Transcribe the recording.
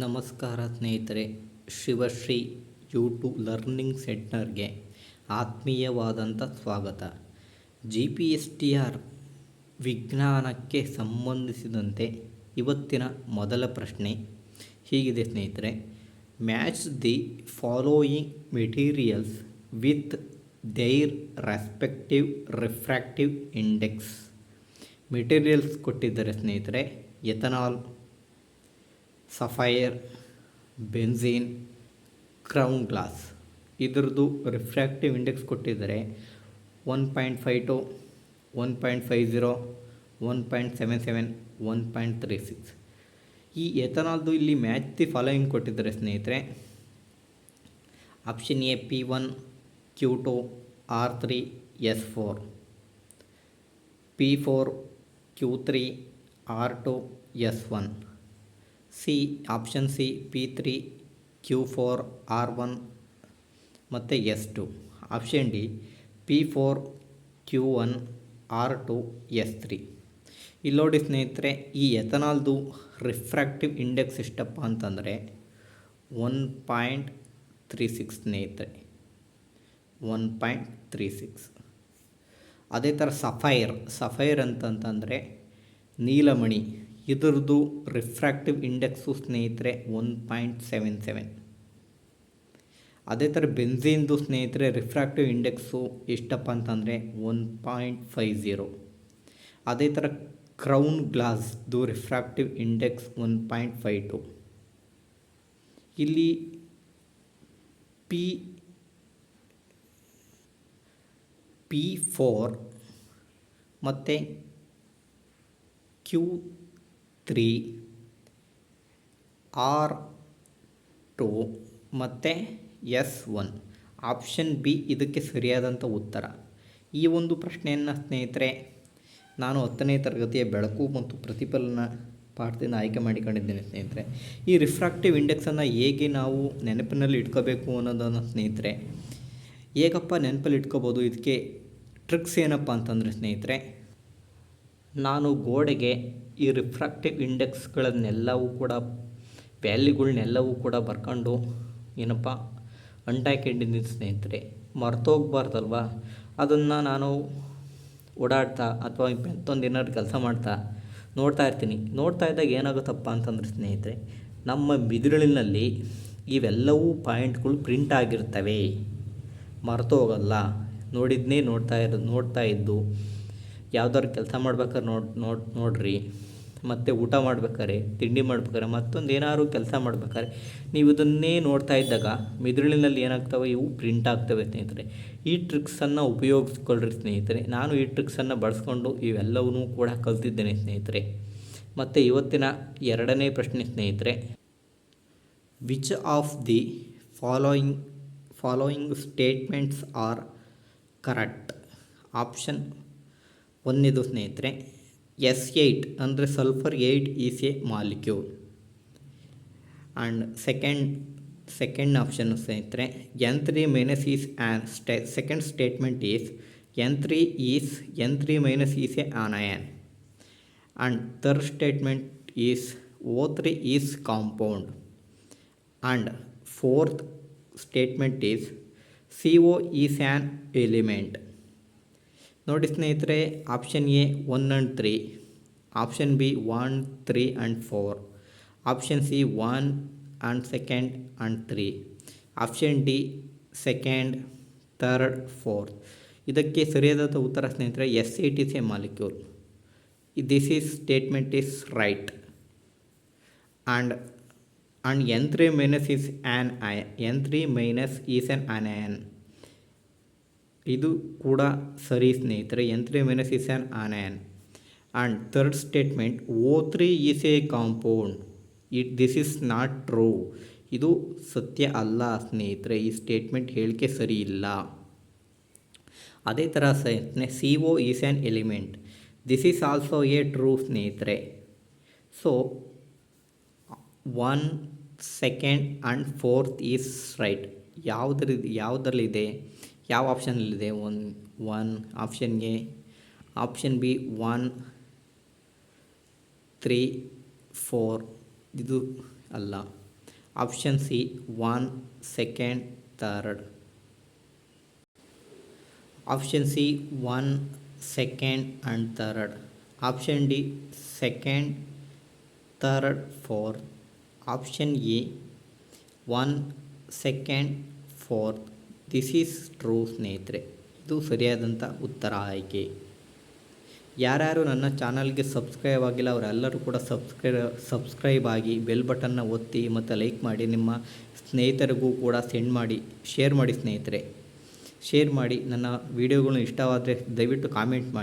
ನಮಸ್ಕಾರ ಸ್ನೇಹಿತರೆ, Shivashree YouTube learning ಸೆಂಟರ್ಗೆ ಆತ್ಮೀಯವಾದಂಥ ಸ್ವಾಗತ. G P S T R ವಿಜ್ಞಾನಕ್ಕೆ ಸಂಬಂಧಿಸಿದಂತೆ ಇವತ್ತಿನ ಮೊದಲ ಪ್ರಶ್ನೆ ಹೀಗಿದೆ ಸ್ನೇಹಿತರೆ. Match the following materials with their respective refractive index materials ಕೊಟ್ಟಿದ್ದಾರೆ ಸ್ನೇಹಿತರೆ, ethanol sapphire benzene crown glass. ಇದರದ್ದು ರಿಫ್ರ್ಯಾಕ್ಟಿವ್ ಇಂಡೆಕ್ಸ್ ಕೊಟ್ಟಿದ್ದಾರೆ. One point five two one point five zero one point seven seven, one point three six. ಈ ಎಥನಾಲ್ದು ಇಲ್ಲಿ match the following ಕೊಟ್ಟಿದ್ದಾರೆ ಸ್ನೇಹಿತರೆ. Option A, P one, Q two, R three S four. P four, Q three R two, S one. C, option C, P three, Q four, R one ಮತ್ತು S two. Option D, P four, Q one, R two, S three. ಇಲ್ಲಿ ನೋಡಿ ಸ್ನೇಹಿತರೆ, ಈ ಎಥನಾಲ್ದು refractive index ಎಷ್ಟಪ್ಪ ಅಂತಂದರೆ one point three six ಸ್ನೇಹಿತರೆ. One point three six. ಅದೇ ಥರ ಸಫೈರ್ ಸಫೈರ್ ಅಂತಂತಂದರೆ ನೀಲಮಣಿ ಇದರದ್ದು ರಿಫ್ರ್ಯಾಕ್ಟಿವ್ ಇಂಡೆಕ್ಸು ಸ್ನೇಹಿತರೆ ಒನ್ ಪಾಯಿಂಟ್ ಸೆವೆನ್ ಸೆವೆನ್ ಅದೇ ಥರ ಬೆನ್ಝೀನ್ದು ಸ್ನೇಹಿತರೆ ರಿಫ್ರ್ಯಾಕ್ಟಿವ್ ಇಂಡೆಕ್ಸು ಎಷ್ಟಪ್ಪ ಅಂತಂದರೆ ಒನ್ ಪಾಯಿಂಟ್ ಫೈ ಝೀರೋ ಅದೇ ಥರ crown ಗ್ಲಾಸ್ದು refractive index one point five two ಇಲ್ಲಿ ಪಿ ಪಿ ಫೋರ್ ಮತ್ತು ಕ್ಯೂ ತ್ರೀ ಆರ್ ಟು ಮತ್ತು ಎಸ್ ಒನ್ ಆಪ್ಷನ್ ಬಿ ಇದಕ್ಕೆ ಸರಿಯಾದಂಥ ಉತ್ತರ. ಈ ಒಂದು ಪ್ರಶ್ನೆಯನ್ನು ಸ್ನೇಹಿತರೆ, ನಾನು ಹತ್ತನೇ ತರಗತಿಯ ಬೆಳಕು ಮತ್ತು ಪ್ರತಿಫಲನ ಪಾಠದಿಂದ ಆಯ್ಕೆ ಮಾಡಿಕೊಂಡಿದ್ದೇನೆ ಸ್ನೇಹಿತರೆ. ಈ ರಿಫ್ರಾಕ್ಟಿವ್ ಇಂಡೆಕ್ಸನ್ನು ಹೇಗೆ ನಾವು ನೆನಪಿನಲ್ಲಿ ಇಟ್ಕೋಬೇಕು ಅನ್ನೋದನ್ನು ಸ್ನೇಹಿತರೆ, ಹೇಗಪ್ಪ ನೆನಪಲ್ಲಿ ಇಟ್ಕೋಬೋದು? ಇದಕ್ಕೆ ಟ್ರಿಕ್ಸ್ ಏನಪ್ಪ ಅಂತಂದರೆ ಸ್ನೇಹಿತರೆ, ನಾನು ಗೋಡೆಗೆ ಈ ರಿಫ್ರಾಕ್ಟಿವ್ ಇಂಡೆಕ್ಸ್ಗಳನ್ನೆಲ್ಲವೂ ಕೂಡ ವ್ಯಾಲ್ಯೂಗಳನ್ನೆಲ್ಲವೂ ಕೂಡ ಬರ್ಕೊಂಡು ಏನಪ್ಪ ಅಂಟಾಕೊಂಡಿದ್ದೀನಿ ಸ್ನೇಹಿತರೆ, ಮರ್ತೋಗ್ಬಾರ್ದಲ್ವ? ಅದನ್ನು ನಾನು ಓಡಾಡ್ತಾ ಅಥವಾ ಮತ್ತೊಂದು ಏನಾದ್ರು ಕೆಲಸ ಮಾಡ್ತಾ ನೋಡ್ತಾ ಇರ್ತೀನಿ. ನೋಡ್ತಾ ಇದ್ದಾಗ ಏನಾಗುತ್ತಪ್ಪ ಅಂತಂದ್ರೆ ಸ್ನೇಹಿತರೆ, ನಮ್ಮ ಮಿದುಳಿನಲ್ಲಿ ಇವೆಲ್ಲವೂ ಪಾಯಿಂಟ್ಗಳು ಪ್ರಿಂಟ್ ಆಗಿರ್ತವೆ. ಮರ್ತೋಗಲ್ಲ. ನೋಡಿದ್ನೇ ನೋಡ್ತಾ ಇರೋ ನೋಡ್ತಾ ಇದ್ದು. ಯಾವ್ದಾದ್ರು ಕೆಲಸ ಮಾಡ್ಬೇಕಾರೆ ನೋಡಿ ನೋಡಿ, ನೋಡ್ರಿ. ಮತ್ತು ಊಟ ಮಾಡ್ಬೇಕಾರೆ, ತಿಂಡಿ ಮಾಡ್ಬೇಕಾರೆ, ಮತ್ತೊಂದು ಏನಾದ್ರು ಕೆಲಸ ಮಾಡ್ಬೇಕಾದ್ರೆ ನೀವು ಇದನ್ನೇ ನೋಡ್ತಾ ಇದ್ದಾಗ ಮಿದುಳಿನಲ್ಲಿ ಏನಾಗ್ತವೆ? ಇವು ಪ್ರಿಂಟ್ ಆಗ್ತವೆ ಸ್ನೇಹಿತರೆ. ಈ ಟ್ರಿಕ್ಸನ್ನು ಉಪಯೋಗಿಸ್ಕೊಳ್ರಿ ಸ್ನೇಹಿತರೆ. ನಾನು ಈ ಟ್ರಿಕ್ಸನ್ನು ಬಳಸ್ಕೊಂಡು ಇವೆಲ್ಲವನ್ನೂ ಕೂಡ ಕಲ್ತಿದ್ದೇನೆ ಸ್ನೇಹಿತರೆ. ಮತ್ತು ಇವತ್ತಿನ ಎರಡನೇ ಪ್ರಶ್ನೆ ಸ್ನೇಹಿತರೆ. Which of the following following statements are correct option ಒಂದನೇದು ಸ್ನೇಹಿತರೆ, ಎಸ್ ಏಯ್ಟ್ ಅಂದರೆ sulphur eight is a molecule and second second option ಸ್ನೇಹಿತರೆ N three minus is an ಸ್ಟೆ second statement is N three is N three minus is a anion and third statement is O three is compound and fourth statement is C O is an element ನೋಡಿ ಸ್ನೇಹಿತರೆ option A one and three option B one three and four option C one and second and three option D second third fourth ಇದಕ್ಕೆ ಸರಿಯಾದ ಉತ್ತರ ಸ್ನೇಹಿತರೆ S it is a molecule this is statement is right and and N three minus is an I N three minus is an an anion ಕೂಡ ಸರಿ ಸ್ನೇಹಿತರೆ N three minus on an anion. And third statement O three is a compound it this is not true ಇದು ಸತ್ಯ ಅಲ್ಲ ಸ್ನೇಹಿತರೆ, ಈ statement ಹೇಳಿಕೆ ಸರಿ ಇಲ್ಲ. ಅದೇ ಥರ ಸ್ನೇಹಿತರೆ C O is an element this is also a true ಸ್ನೇಹಿತರೆ. So one second and fourth is right ಯಾವುದ್ರ, ಯಾವುದರಲ್ಲಿದೆ? ಯಾವ ಆಪ್ಷನಲ್ಲಿದೆ one one option A option B one three four ಇದು ಅಲ್ಲ. Option C one second third option C one second and third option D second third fourth option A one second fourth this is true ಸ್ನೇಹಿತರೆ. ಇದು ಸರಿಯಾದಂಥ ಉತ್ತರ ಆಯ್ಕೆ. ಯಾರ್ಯಾರು ನನ್ನ ಚಾನಲ್ಗೆ ಸಬ್ಸ್ಕ್ರೈಬ್ ಆಗಿಲ್ಲ, ಅವರೆಲ್ಲರೂ ಕೂಡ ಸಬ್ಸ್ಕ್ರೈ ಸಬ್ಸ್ಕ್ರೈಬ್ ಆಗಿ ಬೆಲ್ ಬಟನ್ನ ಒತ್ತಿ ಮತ್ತು ಲೈಕ್ ಮಾಡಿ, ನಿಮ್ಮ ಸ್ನೇಹಿತರಿಗೂ ಕೂಡ ಸೆಂಡ್ ಮಾಡಿ, ಶೇರ್ ಮಾಡಿ ಸ್ನೇಹಿತರೆ. ಶೇರ್ ಮಾಡಿ, ನನ್ನ ವೀಡಿಯೋಗಳು ಇಷ್ಟವಾದರೆ ದಯವಿಟ್ಟು ಕಾಮೆಂಟ್ ಮಾಡಿ.